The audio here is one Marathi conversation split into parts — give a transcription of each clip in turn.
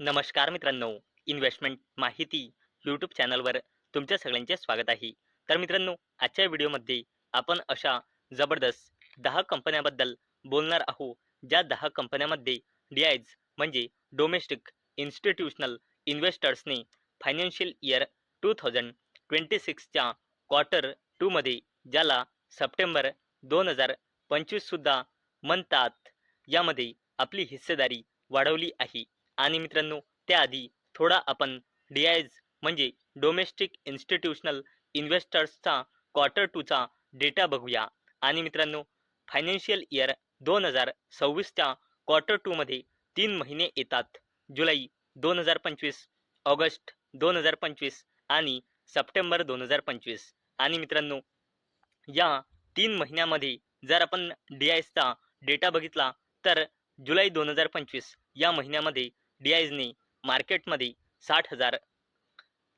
नमस्कार मित्रांनो इन्व्हेस्टमेंट माहिती यूट्यूब चॅनलवर तुमच्या सगळ्यांचे स्वागत आहे. तर मित्रांनो आजच्या व्हिडिओमध्ये आपण अशा जबरदस्त दहा कंपन्याबद्दल बोलणार आहोत. ज्या दहा कंपन्यामध्ये डी आयज म्हणजे domestic institutional इन्व्हेस्टर्सने financial year two thousand twenty सिक्सच्या quarter टूमध्ये ज्याला सप्टेंबर दोन हजार पंचवीससुद्धा म्हणतात यामध्ये आपली हिस्सेदारी वाढवली आहे. आणि मित्रांनो त्याआधी थोडा आपण डी आयज म्हणजे डोमेस्टिक इन्स्टिट्यूशनल इन्व्हेस्टर्सचा क्वार्टर टूचा डेटा बघूया. आणि मित्रांनो फायनान्शियल इयर दोन हजार सव्वीसच्या क्वार्टर टूमध्ये तीन महिने येतात. जुलै दोन हजार पंचवीस ऑगस्ट दोन हजार पंचवीस आणि सप्टेंबर दोन हजार पंचवीस. आणि मित्रांनो या तीन महिन्यामध्ये जर आपण डी आयचा डेटा बघितला तर जुलै दोन हजार पंचवीस या महिन्यामध्ये डी आयजने मार्केटमध्ये साठ हजार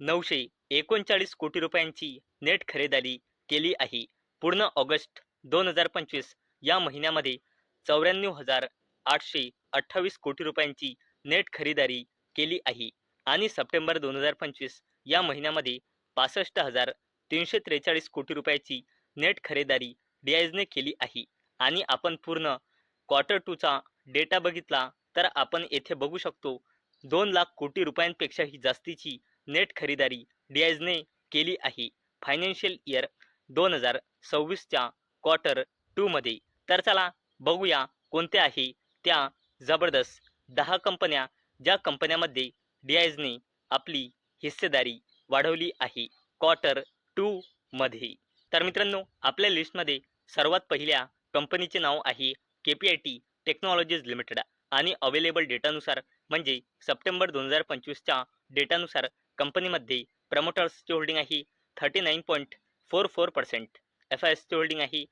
नऊशे एकोणचाळीस कोटी रुपयांची नेट खरेदारी केली आहे. पूर्ण ऑगस्ट दोन हजार पंचवीस या महिन्यामध्ये चौऱ्याण्णव हजार आठशे अठ्ठावीस कोटी रुपयांची नेट खरेदारी केली आहे. आणि सप्टेंबर दोन हजार पंचवीस या महिन्यामध्ये पासष्ट हजार तीनशे त्रेचाळीस कोटी रुपयाची नेट खरेदारी डी आयजने केली आहे. आणि आपण पूर्ण क्वार्टर टूचा डेटा बघितला तर आपण येथे बघू शकतो दोन लाख कोटी रुपयांपेक्षाही जास्तीची नेट खरेदारी डीआयजने केली आहे. फायनान्शियल इयर दोन हजार सव्वीसच्या क्वार्टर टूमध्ये तर चला बघूया कोणत्या आहे त्या जबरदस्त दहा कंपन्या ज्या कंपन्यामध्ये डीआयजने आपली हिस्सेदारी वाढवली आहे क्वार्टर टूमध्ये तर मित्रांनो आपल्या लिस्टमध्ये सर्वात पहिल्या कंपनीचे नाव आहे K P I T technologies limited आणि अवेलेबल डेटानुसार म्हणजे सप्टेंबर दोन हजार पंचवीसच्या डेटानुसार कंपनीमध्ये प्रमोटर्सची होल्डिंग आहे thirty nine point four four percent F I एसची होल्डिंग आहे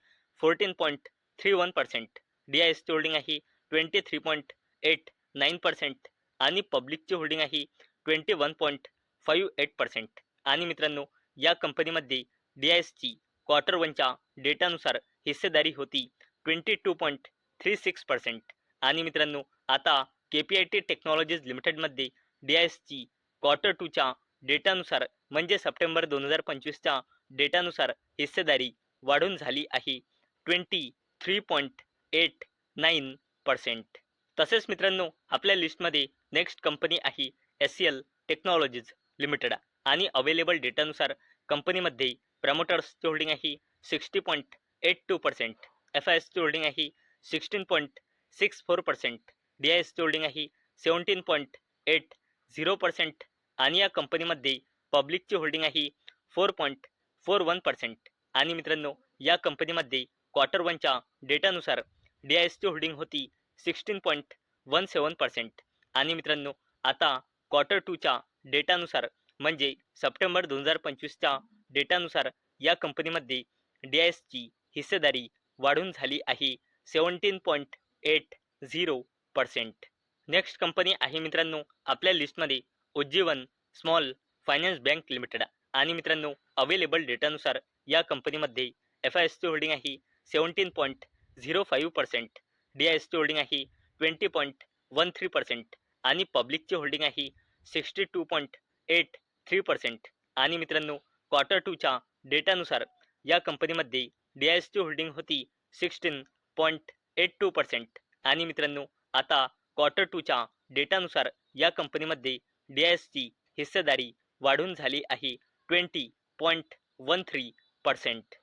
fourteen point three one percent D I एसची होल्डिंग आहे twenty three point eight nine percent आणि पब्लिकची होल्डिंग आहे twenty one point five eight percent आणि मित्रांनो या कंपनीमध्ये डी आय एसची क्वार्टर वनच्या डेटानुसार हिस्सेदारी होती twenty two point three six percent आणि मित्रांनो आता K P I T technologies लिमिटेडमध्ये डी आय एसची क्वार्टर टूच्या डेटानुसार म्हणजे सप्टेंबर दोन हजार पंचवीसच्या डेटानुसार हिस्सेदारी वाढून झाली आहे. Twenty three point eight nine percent. तसेच मित्रांनो आपल्या लिस्टमध्ये नेक्स्ट कंपनी आहे S C L technologies limited आणि अवेलेबल डेटानुसार कंपनीमध्ये प्रमोटर्सची होल्डिंग आहे sixty point eight two percent. F I एसची होल्डिंग आहे sixteen point six four percent. D I एसची होल्डिंग आहे. Seventeen point eight zero percent आणि या कंपनीमध्ये पब्लिकची होल्डिंग आहे. Four point four one percent आणि मित्रांनो या कंपनीमध्ये क्वार्टर वनच्या डेटानुसार डी आय एसची होल्डिंग होती sixteen point one seven percent आणि मित्रांनो आता क्वार्टर टूच्या डेटानुसार म्हणजे सप्टेंबर दोन हजार पंचवीसच्या डेटानुसार या कंपनीमध्ये डी आय एसची हिस्सेदारी वाढून झाली आहे. Seventeen point eight zero percent next company आहे मित्रांनो आपल्या लिस्टमध्ये Ujjivan small finance bank limited. आणि मित्रांनो अवेलेबल डेटानुसार या कंपनीमध्ये F I S T holding आहे seventeen point zero five percent D I S T holding आहे twenty point one three percent आणि पब्लिकची होल्डिंग आहे sixty two point eight three percent आणि मित्रांनो क्वार्टर टूच्या डेटानुसार या कंपनीमध्ये D I S T holding होती sixteen point eight two percent आणि मित्रांनो आता क्वार्टर टूच्या डेटानुसार या कंपनीमध्ये डी आय एसची हिस्सेदारी वाढून झाली आहे twenty point one three percent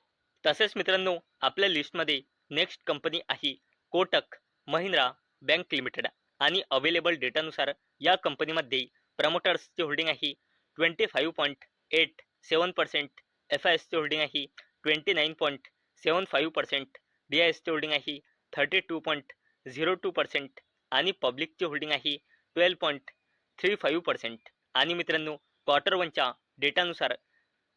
तसेच मित्रांनो आपल्या लिस्टमध्ये नेक्स्ट कंपनी आहे कोटक महिंद्रा बँक लिमिटेड आणि अवेलेबल डेटानुसार या कंपनीमध्ये प्रमोटर्सची होल्डिंग आहे twenty five point eight seven percent F I एसची होल्डिंग आहे twenty nine point seven five percent D I एसचे होल्डिंग आहे thirty two point zero two percent आणि पब्लिकची होल्डिंग आहे twelve point three five percent. आणि मित्रांनो क्वार्टर वनच्या डेटानुसार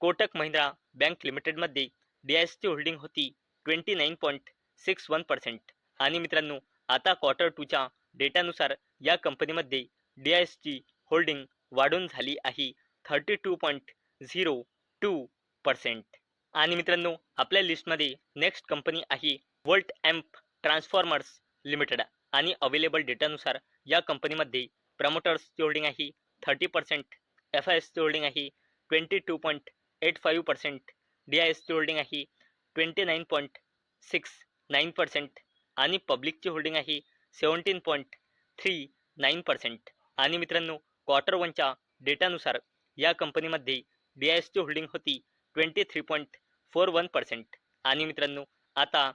कोटक महिंद्रा बँक लिमिटेडमध्ये डी आय एसची होल्डिंग होती twenty nine point six one percent. आणि मित्रांनो आता क्वार्टर टूच्या डेटानुसार या कंपनीमध्ये डी आय एसची होल्डिंग वाढून झाली आहे thirty two point zero two percent. आणि मित्रांनो आपल्या लिस्टमध्ये नेक्स्ट कंपनी आहे वर्ल्ड ॲम्प ट्रान्सफॉर्मर्स लिमिटेड आणि अवेलेबल डेटानुसार या कंपनीमध्ये प्रमोटर्सची होल्डिंग आहे थर्टी पर्सेंट एफ आय एसची होल्डिंग आहे twenty two point eight five percent D I एसची होल्डिंग आहे twenty nine point six nine percent आणि पब्लिकची होल्डिंग आहे seventeen point three nine percent आणि मित्रांनो क्वार्टर वनच्या डेटानुसार या कंपनीमध्ये डी आय एसची होल्डिंग होती twenty three point four one percent आणि मित्रांनो आता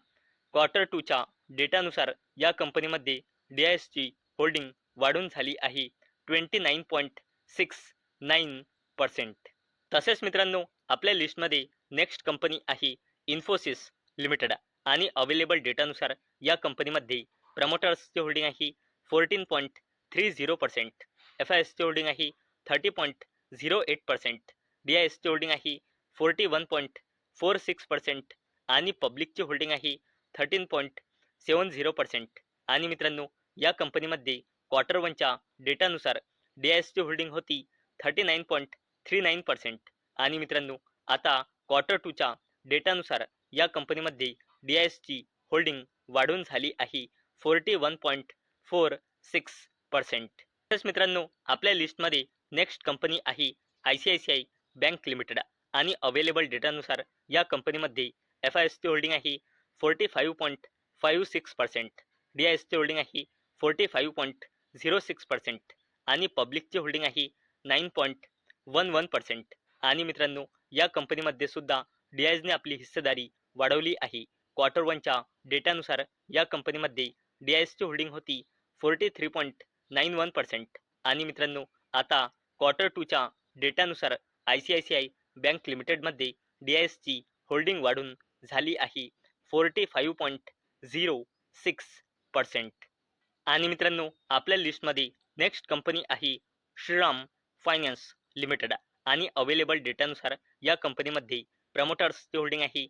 क्वार्टर टूच्या डेटानुसार या कंपनीमध्ये डी आय एसची होल्डिंग वाढून झाली आहे. Twenty nine point six nine percent तसेच मित्रांनो आपल्या लिस्टमध्ये नेक्स्ट कंपनी आहे इन्फोसिस लिमिटेड आणि अवेलेबल डेटानुसार या कंपनीमध्ये प्रमोटर्सची होल्डिंग आहे fourteen point three zero percent F I एसची होल्डिंग आहे thirty point zero eight percent D I एसची होल्डिंग आहे forty one point four six percent आणि पब्लिकची होल्डिंग आहे thirteen point seven zero percent. आणि मित्रांनो या कंपनीमध्ये क्वार्टर वनच्या डेटानुसार डी आय एसची होल्डिंग होती thirty nine point three nine percent. आणि मित्रांनो आता क्वार्टर टूच्या डेटानुसार या कंपनीमध्ये डी आय एसची होल्डिंग वाढून झाली आहे forty one point four six percent. तसेच मित्रांनो आपल्या लिस्टमध्ये नेक्स्ट कंपनी आहे I C I C I bank limited. आणि अवेलेबल डेटानुसार या कंपनीमध्ये एफ आय एसची होल्डिंग आहे forty five point five six percent. D I एसची होल्डिंग आहे forty five point zero six percent. आणि पब्लिकची होल्डिंग आहे nine point one one percent. आणि मित्रांनो या कंपनीमध्ये सुद्धा डी आय एसने आपली हिस्सेदारी वाढवली आहे. क्वार्टर वनच्या डेटानुसार या कंपनीमध्ये डी आय एसची होल्डिंग होती forty three point nine one percent. आणि मित्रांनो आता क्वार्टर टूच्या डेटानुसार I C I C I bank लिमिटेडमध्ये डी आय एसची होल्डिंग वाढून झाली आहे forty five point zero six percent. आणि मित्रांनो आपल्या लिस्टमध्ये नेक्स्ट कंपनी आहे श्रीराम फायनान्स लिमिटेड. आणि अवेलेबल डेटानुसार या कंपनीमध्ये प्रमोटर्सची होल्डिंग आहे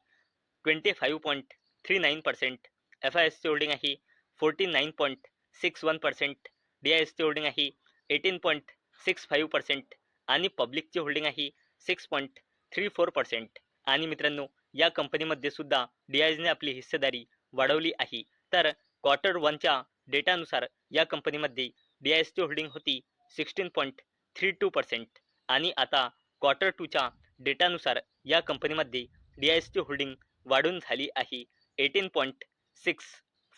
twenty five point three nine percent. F I एसची होल्डिंग आहे forty nine point six one percent. D I एसची होल्डिंग आहे eighteen point six five percent. आणि पब्लिकची होल्डिंग आहे six point three four percent. आणि मित्रांनो या कंपनीमध्ये सुद्धा डी आय एसने आपली हिस्सेदारी वाढवली आहे. तर क्वार्टर वनच्या डेटानुसार या कंपनीमध्ये डी आय एसची होल्डिंग होती sixteen point three two percent आणि आता क्वार्टर टूच्या डेटानुसार या कंपनीमध्ये डी आय एसची होल्डिंग वाढून झाली आहे eighteen point six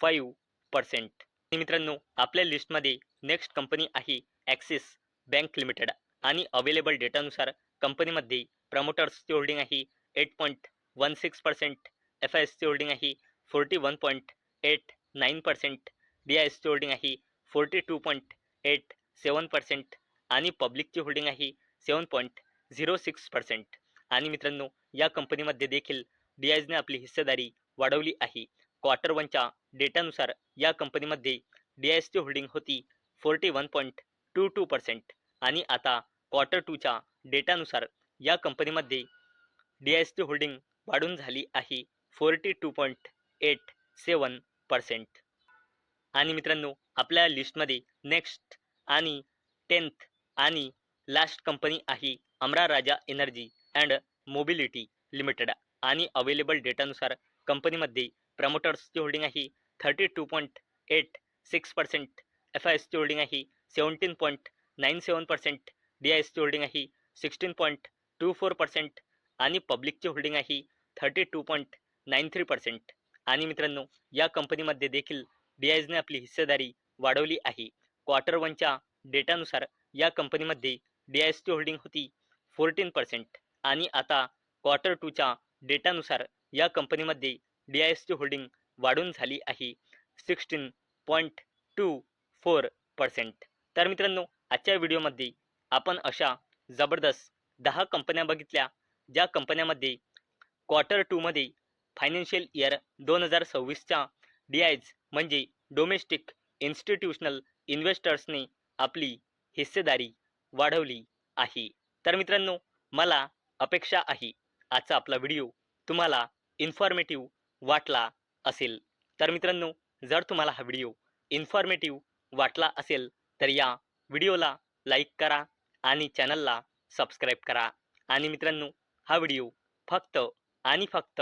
five percent मित्रांनो आपल्या लिस्टमध्ये नेक्स्ट कंपनी आहे ॲक्सिस बँक लिमिटेड आणि अवेलेबल डेटानुसार कंपनीमध्ये प्रमोटर्सची होल्डिंग आहे eight point one six percent F I एसची होल्डिंग आहे forty one point eight nine percent D I एसची होल्डिंग आहे forty two point eight seven percent आणि पब्लिकची होल्डिंग आहे seven point zero six percent आणि मित्रांनो या कंपनीमध्ये देखील डी आयजने आपली हिस्सेदारी वाढवली आहे. क्वार्टर वनच्या डेटानुसार या कंपनीमध्ये डी आय एसची होल्डिंग होती forty one point two two percent आणि आता क्वार्टर टूच्या डेटानुसार या कंपनीमध्ये डी आय एसची होल्डिंग वाढून झाली आहे forty two point eight seven percent आणि मित्रांनो आपल्या लिस्टमध्ये नेक्स्ट आणि टेन्थ आणि लास्ट कंपनी आहे Amara Raja energy and mobility limited आणि अवेलेबल डेटानुसार कंपनीमध्ये प्रमोटर्सची होल्डिंग आहे thirty two point eight six percent F I एसची होल्डिंग आहे seventeen point nine seven percent D I एसची होल्डिंग आहे sixteen point two four percent आणि पब्लिकची होल्डिंग आहे thirty two point nine three percent आणि मित्रांनो या कंपनीमध्ये देखील डी आय आपली हिस्सेदारी वाढवली आहे. क्वार्टर वनच्या डेटानुसार या कंपनीमध्ये डी आय एसची होल्डिंग होती फोर्टीन पर्सेंट आणि आता क्वार्टर टूच्या डेटानुसार या कंपनीमध्ये डी आय एसची होल्डिंग वाढून झाली आहे sixteen point two four percent तर मित्रांनो आजच्या व्हिडिओमध्ये आपण अशा जबरदस्त दहा कंपन्या बघितल्या ज्या कंपन्यामध्ये क्वार्टर टूमध्ये फायनान्शियल इयर दोन हजार सव्वीसच्या डी आयज म्हणजे डोमेस्टिक इन्स्टिट्यूशनल इन्व्हेस्टर्सने आपली हिस्सेदारी वाढवली आहे. तर मित्रांनो मला अपेक्षा आहे आजचा आपला व्हिडिओ तुम्हाला इन्फॉर्मेटिव्ह वाटला असेल. तर मित्रांनो जर तुम्हाला हा व्हिडिओ इन्फॉर्मेटिव्ह वाटला असेल तर या व्हिडिओला लाईक करा आणि चॅनलला सबस्क्राईब करा. आणि मित्रांनो हा व्हिडिओ फक्त आणि फक्त